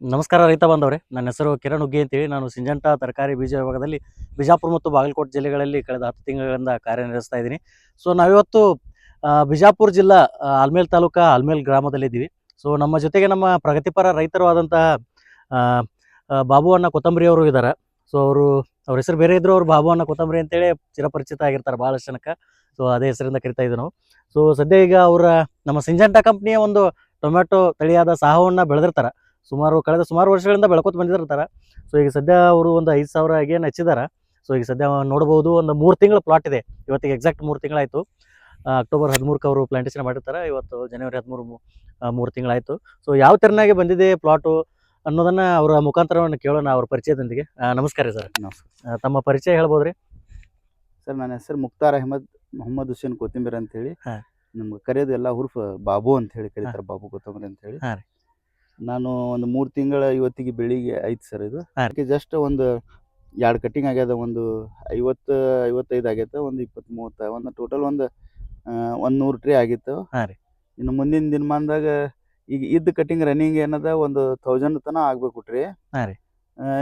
ನಮಸ್ಕಾರ ರೈತ ಬಂದವ್ರೆ. ನನ್ನ ಹೆಸರು ಕಿರಣ್ ಹುಗ್ಗಿ ಅಂತೇಳಿ. ನಾನು ಸಿಂಜಂಟ ತರಕಾರಿ ಬೀಜ ವಿಭಾಗದಲ್ಲಿ ಬಿಜಾಪುರ ಮತ್ತು ಬಾಗಲಕೋಟೆ ಜಿಲ್ಲೆಗಳಲ್ಲಿ ಕಳೆದ ಹತ್ತು ತಿಂಗಳಿಂದ ಕಾರ್ಯನಿರ್ವಹಿಸ್ತಾ ಇದ್ದೀನಿ. ಸೊ ನಾವಿವತ್ತು ಬಿಜಾಪುರ ಜಿಲ್ಲಾ ಆಲ್ಮೇಲ್ ತಾಲೂಕಾ ಆಲ್ಮೇಲ್ ಗ್ರಾಮದಲ್ಲಿದ್ದೀವಿ. ಸೊ ನಮ್ಮ ಜೊತೆಗೆ ನಮ್ಮ ಪ್ರಗತಿಪರ ರೈತರು ಆದಂತಹ ಬಾಬು ಕೊತ್ತಂಬರಿ ಅವರು ಇದ್ದಾರೆ ಸೊ ಅವರು, ಅವ್ರ ಹೆಸರು ಬೇರೆ ಇದ್ರು ಅವ್ರು ಬಾಬು ಅಣ್ಣ ಕೊತ್ತಂಬರಿ ಅಂತೇಳಿ ಚಿರಪರಿಚಿತ ಆಗಿರ್ತಾರೆ ಭಾಳಷ್ಟು ಜನಕ್ಕೆ. ಸೊ ಅದೇ ಹೆಸರಿಂದ ಕರಿತಾ ಇದ್ದೆ ನಾವು. ಸೊ ಸದ್ಯ ಈಗ ಅವರ, ನಮ್ಮ ಸಿಂಜಂಟ ಕಂಪ್ನಿಯ ಒಂದು ಟೊಮ್ಯಾಟೊ ತಳಿಯಾದ ಸಾಹವನ್ನ ಬೆಳೆದಿರ್ತಾರೆ. ಸುಮಾರು ಕಳೆದ ಸುಮಾರು ವರ್ಷಗಳಿಂದ ಬೆಳ್ಕೊತ ಬಂದಿರ್ತಾರೆ ಸೊ ಈಗ ಸದ್ಯ ಅವರು ಒಂದು ಐದು ಸಾವಿರ ಏನು ಹಚ್ಚಿದ್ದಾರೆ ಸೊ ಈಗ ಸದ್ಯ ನೋಡ್ಬೋದು ಒಂದು ಮೂರು ತಿಂಗಳ ಪ್ಲಾಟ್ ಇದೆ. ಇವತ್ತಿಗೆ ಎಕ್ಸಾಕ್ಟ್ ಮೂರು ತಿಂಗಳಾಯಿತು. ಅಕ್ಟೋಬರ್ ಹದಿಮೂರಕ್ಕೆ ಅವರು ಪ್ಲಾಂಟೇಶನ್ ಮಾಡಿರ್ತಾರೆ. ಇವತ್ತು ಜನವರಿ ಹದಿಮೂರು ಮೂರು ತಿಂಗಳಾಯಿತು. ಸೊ ಯಾವ ಥರನಾಗೆ ಬಂದಿದೆ ಪ್ಲಾಟು ಅನ್ನೋದನ್ನ ಅವರ ಮುಖಾಂತರವನ್ನು ಕೇಳೋಣ ಅವ್ರ ಪರಿಚಯದೊಂದಿಗೆ. ನಮಸ್ಕಾರ ರೀ ಸರ್. ನಮಸ್ಕಾರ. ತಮ್ಮ ಪರಿಚಯ ಹೇಳ್ಬೋದ್ರಿ? ಸರ್ ನನ್ನ ಹೆಸರು ಮುಕ್ತಾರ್ ಅಹಮದ್ ಮೊಹಮ್ಮದ್ ಹುಸೇನ್ ಕೋತಿಂಬೀರ್ ಅಂತ ಹೇಳಿ ಹಾ. ನಮ್ಗೆ ಕರೆಯೋದು ಎಲ್ಲ ಹುರ್ಫ್ ಬಾಬು ಅಂತ ಹೇಳಿ ಕರೀತಾರೆ ಬಾಬು ಕೊತ್ತಂಬರಿ ಅಂತ ಹೇಳಿ. ನಾನು ಒಂದು ಮೂರು ತಿಂಗಳ ಇವತ್ತಿಗೆ ಬೆಳಿಗ್ಗೆ ಐತಿ ಸರ್ ಇದು. ಹಾ. ಅದಕ್ಕೆ ಜಸ್ಟ್ ಒಂದು ಎರಡು ಕಟ್ಟಿಂಗ್ ಆಗ್ಯದ ಒಂದು ಐವತ್ತು ಐವತ್ತೈದು ಆಗೈತೆ ಒಂದು ಇಪ್ಪತ್ತು ಮೂವತ್ತು ಒಂದು ಟೋಟಲ್ ಒಂದು ಒಂದು ನೂರು ಟ್ರೇ ಆಗಿತ್ತು. ಹಾ ರೀ. ಇನ್ನು ಮುಂದಿನ ದಿನಮಾನದಾಗ ಈಗ ಇದ್ದ ಕಟ್ಟಿಂಗ್ ರನ್ನಿಂಗ್ ಏನದ ಒಂದು ತೌಸಂಡ್ ತನ ಆಗ್ಬೇಕು ಟ್ರೇ ಹಾ ರೀ.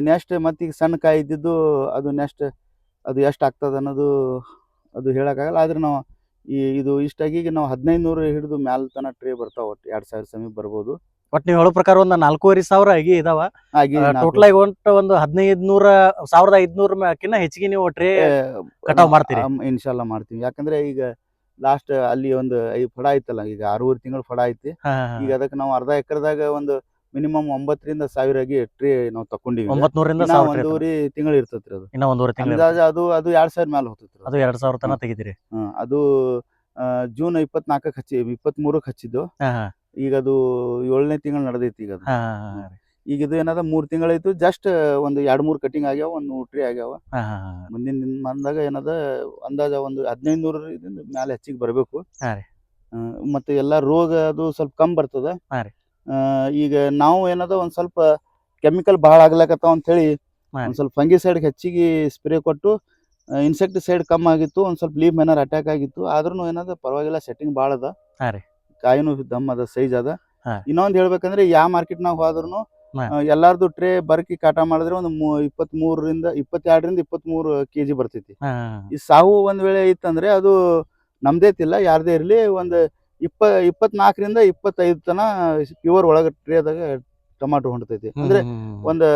ನೆಕ್ಸ್ಟ್ ಮತ್ತೆ ಈಗ ಸಣ್ಣ ಕಾಯಿ ಇದ್ದಿದ್ದು ಅದು ನೆಕ್ಸ್ಟ್ ಅದು ಎಷ್ಟು ಆಗ್ತದ ಅನ್ನೋದು ಅದು ಹೇಳೋಕ್ಕಾಗಲ್ಲ ಆದ್ರೆ ನಾವು ಈ ಇದು ಇಷ್ಟಾಗಿ ಈಗ ನಾವು ಹದಿನೈದು ನೂರು ಹಿಡಿದು ಮ್ಯಾಲ ತನಕ ಟ್ರೇ ಬರ್ತಾವೆ ಒಟ್ಟು ಎರಡು ಸಾವಿರ ಸಮೀಪ ಬರ್ಬೋದು. ಒಟ್ಟು ನೀವು ಹೇಳೋ ಪ್ರಕಾರ ಒಂದ್ ನಾಲ್ಕೂವರೆ ಸಾವಿರ ಆಗಿ ಇದಾವ. ಹಾಗೆ ಟೋಟಲ್ ಆಗಿ ಒಂಟ ಒಂದು ಹದಿನೈದು ನೂರ ಸಾವಿರದ ಕಿನ್ನ ಹೆಚ್ಚಿಗೆ ನೀವು ಟ್ರೇ ಕಟಾವ್ ಮಾಡ್ತೀರಿ? ಇನ್ಶಾಲ್ಲ ಮಾಡ್ತೀವಿ. ಯಾಕಂದ್ರೆ ಈಗ ಲಾಸ್ಟ್ ಅಲ್ಲಿ ಒಂದು ಐದು ಫಡ ಆಯ್ತಲ್ಲ ಈಗ ಆರೂವರೆ ತಿಂಗಳು ಫಡ ಐತಿ ಈಗ ಅದಕ್ಕೆ ನಾವು ಅರ್ಧ ಎಕರೆದಾಗ ಒಂದು ಮಿನಿಮಮ್ ಒಂಬತ್ತರಿಂದ ಸಾವಿರ ಆಗಿ ಟ್ರೇ ನಾವು ತಕೊಂಡಿವಿ ಒಂದೂವರೆ ತಿಂಗಳು ಇರ್ತೈತ್ರಿ ಅದು. ಇನ್ನ ಒಂದೂವರೆ ತಿಂಗಳು ಅದು ಅದು ಎರಡ್ ಸಾವಿರ ಮೇಲೆ ಹೋಗ್ತೈತ್ರಿ ಅದು. ಎರಡ್ ಸಾವಿರ ತನಕ ತೆಗಿತೀರಿ. ಹ್ಮ್, ಅದು ಜೂನ್ ಇಪ್ಪತ್ನಾಲ್ಕಕ್ಕೆ ಹಚ್ಚಿ ಇಪ್ಪತ್ಮೂರಕ್ಕೆ ಹಚ್ಚಿದ್ದು. ಈಗ ಅದು ಏಳನೇ ತಿಂಗಳು ನಡೆದೈತಿ ಈಗ ಅದು ಈಗ ಇದು ಏನದ ಮೂರ್ ತಿಂಗಳಾಯ್ತು ಜಸ್ಟ್ ಒಂದು ಎರಡ್ ಮೂರ್ ಕಟಿಂಗ್ ಆಗ್ಯಾವ ಒಂದು ನೂರ್ ಟ್ರೀ ಆಗ್ಯಾವ ಮುಂದಿನ ದಿನ ಬಂದಾಗ ಏನದ ಅಂದಾಜ ಒಂದು ಹದಿನೈದು ನೂರ ಮ್ಯಾಲೆ ಹೆಚ್ಚಿಗೆ ಬರಬೇಕು ಹಾ ರೀ. ಮತ್ತೆ ಎಲ್ಲಾ ರೋಗ ಅದು ಸ್ವಲ್ಪ ಕಮ್ಮಿ ಬರ್ತದ ಹಾ ರೀ. ಆ, ಈಗ ನಾವು ಏನದ ಒಂದ್ ಸ್ವಲ್ಪ ಕೆಮಿಕಲ್ ಬಹಳ ಆಗ್ಲಾಕತ್ತಾವ ಅಂತ ಹೇಳಿ ಹಾ ರೀ. ಒಂದ್ ಸ್ವಲ್ಪ ಫಂಗಿ ಸೈಡ್ ಹೆಚ್ಚಿಗೆ ಸ್ಪ್ರೇ ಕೊಟ್ಟು ಇನ್ಸೆಕ್ಟಿಸೈಡ್ ಕಮ್ಮಿ ಆಗಿತ್ತು ಒಂದ್ ಸ್ವಲ್ಪ ಲೀವ್ ಮೇನರ್ ಅಟ್ಯಾಕ್ ಆಗಿತ್ತು ಆದ್ರೂ ಏನದ ಪರವಾಗಿಲ್ಲ ಸೆಟ್ಟಿಂಗ್ ಭಾಳ ಅದ ಹಾ ರೀ. ಕಾಯಿನೂ ದಮ್ ಅದ ಸೈಜ್ ಅದ. ಇನ್ನೊಂದ್ ಹೇಳ್ಬೇಕಂದ್ರೆ ಯಾವ ಮಾರ್ಕೆಟ್ ನಾಗ ಹೋದ್ರು. ಎಲ್ಲಾರ್ದು ಟ್ರೇ ಬರ್ಕಿ ಕಾಟ ಮಾಡಿದ್ರೆ ಒಂದು ಇಪ್ಪತ್ ಮೂರರಿಂದ ಇಪ್ಪತ್ತೆರಡರಿಂದ ಇಪ್ಪತ್ತ್ ಮೂರು ಕೆಜಿ ಬರ್ತೈತಿ. ಈ ಸಾವು ಒಂದ್ ವೇಳೆ ಇತ್ತಂದ್ರೆ ಅದು ನಮ್ದೇತಿಲ್ಲ ಯಾರ್ದೇ ಇರ್ಲಿ ಒಂದ್ ಇಪ್ಪ ಇಪ್ಪತ್ನಾಲ್ಕರಿಂದ ಇಪ್ಪತ್ತೈದು ತನ ಪ್ಯೂರ್ ಒಳಗ ಟ್ರೇದಾಗ ಟೊಮಾಟೊ ಹೊಂಟತೈತಿ ಅಂದ್ರೆ. ಒಂದ್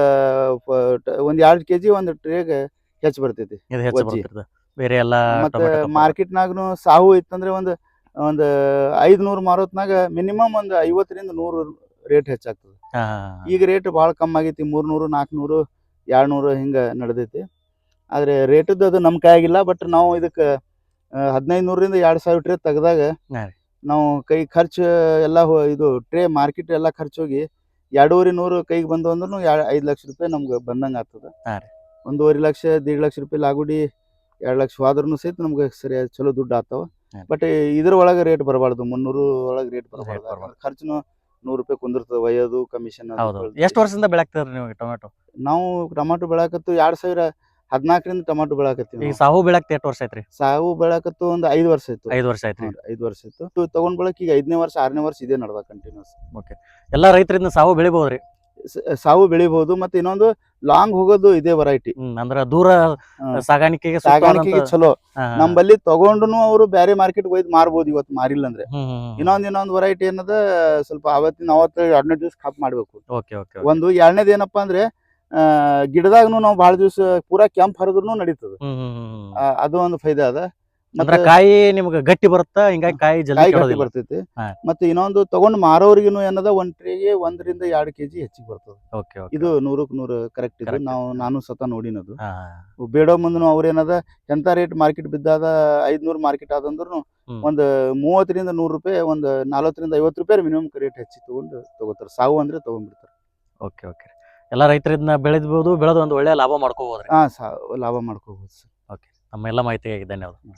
ಒಂದ್ ಎರಡ್ ಕೆಜಿ ಒಂದ್ ಟ್ರೇಗೆ ಹೆಚ್ಚ ಬರ್ತೈತಿ ಬೇರೆ ಎಲ್ಲ. ಮಾರ್ಕೆಟ್ನಾಗ್ನು ಸಾವು ಇತ್ತಂದ್ರೆ ಒಂದ್ ಒಂದ್ ಐದ್ನೂರ್ ಮಾರೋತ್ನಾಗ ಮಿನಿಮಮ್ ಒಂದು ಐವತ್ತರಿಂದ ನೂರು ರೇಟ್ ಹೆಚ್ಚಾಗ್ತದೆ. ಈಗ ರೇಟ್ ಭಾಳ ಕಮ್ಮಿ ಆಗೈತಿ ಮೂರ್ನೂರು ನಾಲ್ಕುನೂರು ಎರಡ್ನೂರು ಹಿಂಗ ನಡೆದೈತಿ. ಆದ್ರೆ ರೇಟದ್ದು ಅದು ನಮ್ಮ ಕೈಯಾಗಿಲ್ಲ ಬಟ್ ನಾವು ಇದಕ್ಕೆ ಹದಿನೈದು ನೂರರಿಂದ ಎರಡು ಸಾವಿರ ಟ್ರೇ ತೆಗ್ದಾಗ ನಾವು ಕೈ ಖರ್ಚು ಎಲ್ಲ ಇದು ಟ್ರೇ ಮಾರ್ಕೆಟ್ ಎಲ್ಲ ಖರ್ಚು ಹೋಗಿ ಎರಡೂವರೆ ನೂರು ಕೈಗೆ ಬಂದು ಅಂದ್ರೂ ಐದು ಲಕ್ಷ ರೂಪಾಯಿ ನಮ್ಗೆ ಬಂದಂಗೆ ಆಗ್ತದೆ. ಒಂದೂವರೆ ಲಕ್ಷ ದೀಡ್ ಲಕ್ಷ ರೂಪಾಯಿ ಲಾಗುಡಿ ಎರಡು ಲಕ್ಷ ಆದ್ರೂ ಸಹಿತ ನಮ್ಗೆ ಸರಿ ಚಲೋ ದುಡ್ಡು ಆಗ್ತಾವ. ಬಟ್ ಇದ್ರ ಒಳಗೆ ರೇಟ್ ಬರಬಾರ್ದು ಮುನ್ನೂರು ಒಳಗೆ ರೇಟ್ ಬರಬಾರ್ದು. ಖರ್ಚು ಖರ್ಚುನು ನೂರು ರೂಪಾಯಿ ಕುಂದಿರ್ತದೆ ಒಯ್ಯೋದು ಕಮಿಷನ್ ಎಷ್ಟು ವರ್ಷದಿಂದ ಬೆಳಗ್ತಿದ್ರಿ ನೀವು ಟೊಮೆಟೊ ನಾವು ಟೊಮೆಟೊ ಬೆಳಕತ್ತು ಎರಡ್ ಸಾವಿರ ಹದಿನಾಲ್ಕರಿಂದ ಟೊಮೆಟೊ ಬೆಳಕತ್ತೀವಿ ಈಗ ಸಾವು ಸಾಹು ಬೆಳಗ್ತಿ ಎಷ್ಟು ವರ್ಷ ಐತ್ರಿ ಸಾವು ಬೆಳಕತ್ತು ಒಂದು ಐದು ವರ್ಷ ಆಯ್ತು. ಐದು ವರ್ಷ ಆಯ್ತು ಐದು ವರ್ಷ ಇತ್ತು ತಗೊಂಡ್ ಬಳಕ ಈಗ ಐದನೇ ವರ್ಷ ಆರನೇ ವರ್ಷ ಇದೇ ನಡ್ದ ಕಂಟಿನ್ಯೂಸ್ ಓಕೆ ಎಲ್ಲಾ ರೈತರಿಂದ ಸಾವು ಬೆಳಿಬಹುದ್ರಿ ಸಾವು ಬೆಳಿಬಹುದು ಮತ್ತೆ ಇನ್ನೊಂದು ಲಾಂಗ್ ಹೋಗೋದು ಇದೇ ವೆರೈಟಿ ಅಂದ್ರ ದೂರ. ಸಾಗಾಣಿಕೆಗೆ ಸಾಗಾಣಿಕೆಗೆ ಚಲೋ. ನಮ್ಮಲ್ಲಿ. ತಗೊಂಡುನು ಅವರು ಬೇರೆ ಮಾರ್ಕೆಟ್ ಒಯ್ದು ಮಾರ್ಬೋದು ಇವತ್ತು ಮಾರಿಲ್ಲ ಅಂದ್ರೆ. ಇನ್ನೊಂದ್ ಇನ್ನೊಂದ್ ವೆರೈಟಿ ಏನದ ಸ್ವಲ್ಪ ಅವತ್ತಿನ ಅವತ್ತ ಎರಡನೇ ದಿವಸ ಕಪ್ ಮಾಡ್ಬೇಕು. ಒಂದು ಎರಡನೇದು ಏನಪ್ಪಾ ಅಂದ್ರೆ ಗಿಡದಾಗನು ನಾವು ಬಹಳ ದಿವಸ ಪೂರಾ ಕೆಂಪ್ ಹರಿದ್ರು ನಡೀತದ. ಅದು ಒಂದು ಫೈದಾ ಅದ. ಅಂದ್ರ ಕಾಯಿ ನಿಮ್ಗೆ ಗಟ್ಟಿ ಬರುತ್ತಾ? ಹಿಂಗಾಗಿ ಕಾಯಿ ಜಲ್ದಿ ಗಟ್ಟಿ ಬರ್ತೈತಿ. ಹಾ. ಮತ್ತೆ ಇನ್ನೊಂದು ತಗೊಂಡ್ ಮಾರೋರಿಗೂ ಏನದ? ಒಂದ್ ಟ್ರೇಗೆ ಒಂದರಿಂದ ಎರಡು ಕೆಜಿ ಹೆಚ್ಚಿಗೆ ಬರ್ತದ. Okay okay. ಇದು ನೂರಕ್ ನೂರು ಕರೆಕ್ಟ್ ಇದು. Correct. ನಾವು ನಾನು ಸತ ನೋಡಿನದು. ಬೇಡೋ ಮುಂದನು ಅವ್ರೇನದ ಎಂತ ರೇಟ್ ಮಾರ್ಕೆಟ್ ಬಿದ್ದಾದ? ಐದ್ನೂರ್ ಮಾರ್ಕೆಟ್ ಆದಂದ್ರು ಹ್ಮ್. ಒಂದ್ ಮೂವತ್ತರಿಂದ ನೂರ್ ರೂಪಾಯಿ ಒಂದ್ ನಲವತ್ತರಿಂದ ಐವತ್ತು ರೂಪಾಯಿ ಮಿನಿಮಮ್ ರೇಟ್ ಹೆಚ್ಚಿ ತಗೊಂಡು ತಗೋತಾರೆ. ಸಾವು ಅಂದ್ರೆ ತಗೊಂಡ್ಬಿಡ್ತಾರ. Okay okay. ಎಲ್ಲ ರೈತರು ಇದನ್ನ ಬೆಳೆದ್ಬೋದು ಬೆಳೆದು ಒಂದು ಒಳ್ಳೆ ಲಾಭ ಮಾಡ್ಕೋಬೋದ್ರಿ. ಹಾ ಸಾ ಲಾಭ ಮಾಡ್ಕೋಬಹುದು ಸರ್. ನಮ್ಮೆಲ್ಲ ಮಾಹಿತಿಗಾಗಿ ಧನ್ಯವಾದ.